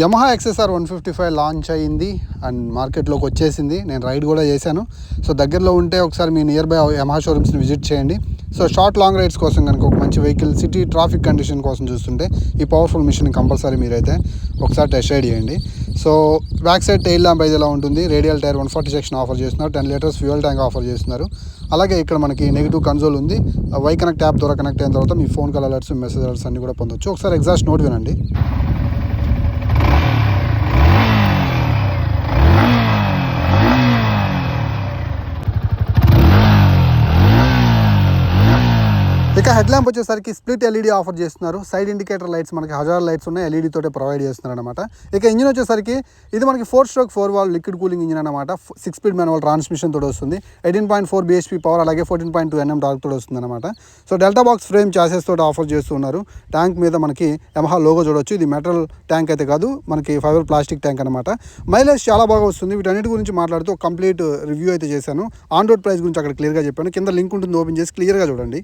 Yamaha XSR one fifty five launch అయ్యింది and మార్కెట్లోకి వచ్చేసింది. నేను రైడ్ కూడా చేశాను. సో దగ్గరలో ఉంటే ఒకసారి మీ నియర్ బై యమహా షోరూమ్స్ని విజిట్ చేయండి. సో షార్ట్ లాంగ్ రైడ్స్ కోసం కనుక ఒక మంచి వెహికల్ సిటీ ట్రాఫిక్ కండిషన్ కోసం చూస్తుంటే ఈ పవర్ఫుల్ మిషన్ కంపల్సరీ మీరైతే ఒకసారి టెస్ట్ రైడ్ చేయండి. So back side tail lamp అయితే ఎలా ఉంటుంది? Radial tyre one forty section offer చేస్తున్నారు. Ten litres fuel tank offer చేస్తున్నారు. అలాగే ఇక్కడ మనకి నెగిటివ్ కన్సోల్ ఉంది. వై కనెక్ట్ యాప్ ద్వారా కనెక్ట్ అయిన తర్వాత మీ phone call alerts message alerts అన్ని కూడా పొందొచ్చు. ఒకసారి ఎగ్జాస్ట్ నోట్ వినండి. ఇక హెడ్ ల్యాంప్ వచ్చేసరికి స్ప్లిట్ ఎల్ఈడి ఆఫర్ చేస్తున్నారు. సైడ్ ఇండికేటర్ లైట్స్ మనకి హజార్ లైట్స్ ఉన్నాయి. ఎల్ఈడి తోటే ప్రొవైడ్ చేస్తున్నారు అనమాట ఇక ఇంజిన్ వచ్చేసరికి ఇది మనకి four stroke four valve liquid cooling engine అనమాట సిక్స్ స్పీడ్ మాన్యువల్ ట్రాన్స్మిషన్ తోడు వస్తుంది. Eighteen point four BHP power అలాగే fourteen point two NM torque తోడు వస్తుంది అనమాట so delta box frame chassis తోటి ఆఫర్ చేస్తున్నారు. ట్యాంక్ మీద మనకి యమహా లోగో చూడొచ్చు. ఇది మెటల్ ట్యాంక్ అయితే కాదు. మనకి ఫైబర్ ప్లాస్టిక్ ట్యాంక్ అనమాట మైలేజ్ చాలా బాగా వస్తుంది. వీటన్నిటి గురించి మాట్లాడుతూ కంప్లీట్ రివ్యూ అయితే చేశాను. ఆన్ రోడ్ ప్రైస్ గురించి అక్కడ క్లియర్గా చెప్పాను. కింద లింక్ ఉంటుంది ఓపెన్ చేసి క్లియర్గా చూడండి.